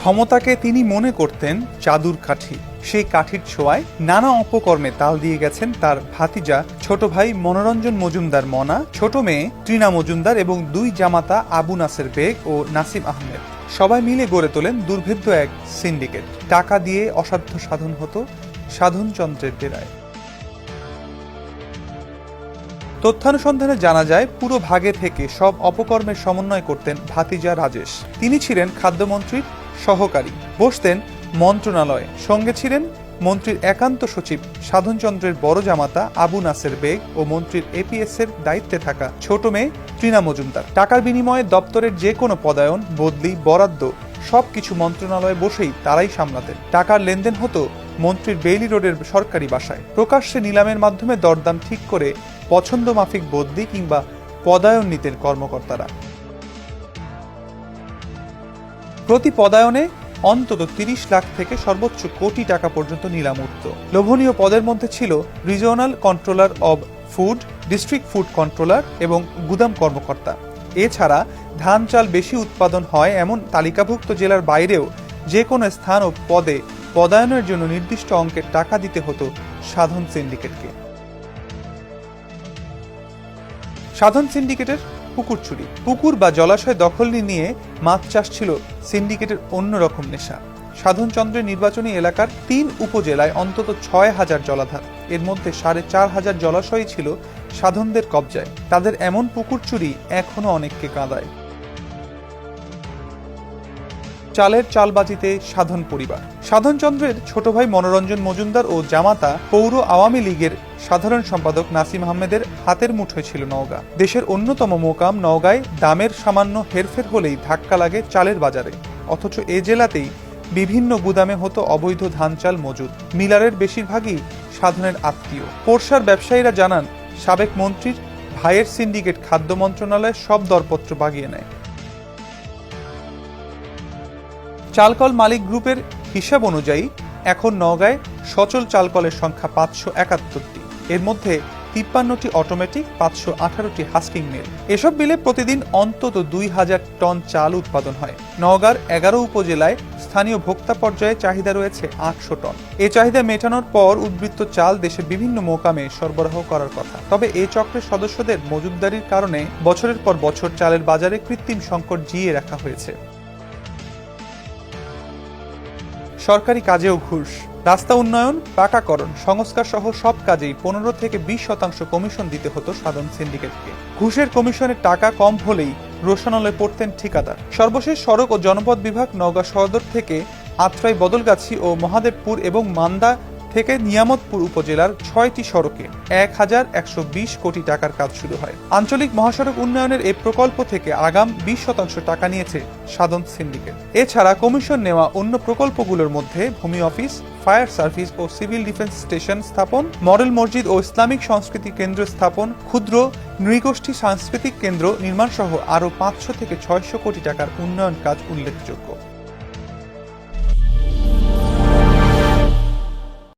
ক্ষমতাকে তিনি মনে করতেন জাদুর কাঠি। সেই কাঠির ছোঁয়ায় নানা অপকর্মে তাল দিয়ে গেছেন তার ভাতিজা, ছোট ভাই মনোরঞ্জন মজুমদার মনা, ছোট মেয়ে তৃণা মজুমদার এবং দুই জামাতা আবু নাসের বেগ ও নাসিম আহমেদ। সবাই মিলে গড়ে তোলেন দুর্ভেদ্য এক সিন্ডিকেট। টাকা দিয়ে অসাধ্য সাধন হতো সাধনচন্দ্রের ডেরায়। তথ্যানুসন্ধানে জানা যায়, পুরো ভাগে থেকে সব অপকর্মের সমন্বয় করতেন ভাতিজা রাজেশ। তিনি ছিলেন খাদ্যমন্ত্রীর সহকারী। বসতেন মন্ত্রণালয়ে। সঙ্গে ছিলেন মন্ত্রীর একান্ত সচিব সাধনচন্দ্রের বড় জামাতা আবু নাসের বেগ ও মন্ত্রীর এপিএস এর দায়িত্বে থাকা ছোট মেয়ে তৃণা মজুমদার। টাকার বিনিময়ে দপ্তরের যে কোনো পদায়ন, বদলি, বরাদ্দ সবকিছু মন্ত্রণালয়ে বসেই তারাই সামলাতেন। টাকার লেনদেন হতো মন্ত্রীর বেইলি রোডের সরকারি বাসায়। প্রকাশ্যে নিলামের মাধ্যমে দরদাম ঠিক করে পছন্দ মাফিক বদলি কিংবা পদায়ন নিতেন কর্মকর্তারা। প্রতি পদায়নে অন্তত তিরিশ লাখ থেকে সর্বোচ্চ কোটি টাকা পর্যন্ত নিলাম উঠত লোভনীয় পদের মধ্যে ছিল regional controller of food district food controller এবং গুদাম কর্মকর্তা। এছাড়া ধান চাল বেশি উৎপাদন হয় এমন তালিকাভুক্ত জেলার বাইরেও যে কোনো স্থান ও পদে পদায়নের জন্য নির্দিষ্ট অঙ্কের টাকা দিতে হতো সাধন সিন্ডিকেটকে। সাধন সিন্ডিকেটের পুকুর চুরি পুকুর বা জলাশয় দখল নিয়ে মাছ চাষ ছিল সিন্ডিকেটের অন্যরকম নেশা। সাধনচন্দ্রের নির্বাচনী এলাকার তিন উপজেলায় অন্তত ছয় হাজার জলাধার। এর মধ্যে সাড়ে চার হাজার জলাশয় ছিল সাধনদের কবজায়। তাদের এমন পুকুর চুরি এখনও অনেককে কাঁদায়। চালের চালবাজিতে সাধন পরিবার। সাধনচন্দ্রের ছোট ভাই মনোরঞ্জন মজুমদার ও জামাতা পৌর আওয়ামী লীগের সাধারণ সম্পাদক নাসিম আহমেদের হাতের মুঠোয় ছিল নওগাঁ। দেশের অন্যতম মোকাম নওগাঁয় দামের সামান্য হেরফের হলেই ধাক্কা লাগে চালের বাজারে। অথচ এ জেলাতেই বিভিন্ন গুদামে হতো অবৈধ ধান চাল মজুদ। মিলারের বেশিরভাগই সাধনের আত্মীয়। পোরশার ব্যবসায়ীরা জানান, সাবেক মন্ত্রীর ভাইয়ের সিন্ডিকেট খাদ্য মন্ত্রণালয় সব দরপত্র বাগিয়ে নেয়। চালকল মালিক গ্রুপের হিসাব অনুযায়ী এখন নওগাঁয় সচল চালকলের সংখ্যা পাঁচশো একাত্তরটি। এর মধ্যে তিপ্পান্নটি অটোমেটিক, পাঁচশো আঠারোটি হাস্কিং মিল। এসব মিলে প্রতিদিন অন্তত দুই হাজার টন চাল উৎপাদন হয়। নওগাঁর এগারো উপজেলায় স্থানীয় ভোক্তা পর্যায়ে চাহিদা রয়েছে আটশো টন। এ চাহিদা মেটানোর পর উদ্বৃত্ত চাল দেশের বিভিন্ন মোকামে সরবরাহ করার কথা। তবে এ চক্রের সদস্যদের মজুদদারির কারণে বছরের পর বছর চালের বাজারে কৃত্রিম সংকট জিয়ে রাখা হয়েছে। সরকারি কাজেও ঘুষ। রাস্তা উন্নয়ন, পাকাকরণ সংস্কার সহ সব কাজেই পনেরো থেকে বিশ শতাংশ কমিশন দিতে হতো সাধারণ সিন্ডিকেটকে। ঘুষের কমিশনের টাকা কম হলেই রোশনালয়ে পড়তেন ঠিকাদার। সর্বশেষ সড়ক ও জনপদ বিভাগ নওগাঁ সদর থেকে আত্রাই বদলগাছি ও মহাদেবপুর এবং মান্দা থেকে নিয়ামতপুর উপজেলার ছয়টি সড়কে এক হাজার একশো বিশ কোটি টাকার কাজ শুরু হয়। আঞ্চলিক মহাসড়ক উন্নয়নের এই প্রকল্প থেকে আগাম বিশ শতাংশ টাকা নিয়েছে সাধন সিন্ডিকেট। এছাড়া কমিশন নেওয়া অন্য প্রকল্পগুলোর মধ্যে ভূমি অফিস, ফায়ার সার্ভিস ও সিভিল ডিফেন্স স্টেশন স্থাপন, মডেল মসজিদ ও ইসলামিক সংস্কৃতি কেন্দ্র স্থাপন, ক্ষুদ্র নৃগোষ্ঠী সাংস্কৃতিক কেন্দ্র নির্মাণ সহ আরও পাঁচশো থেকে ছয়শো কোটি টাকার উন্নয়ন কাজ উল্লেখযোগ্য।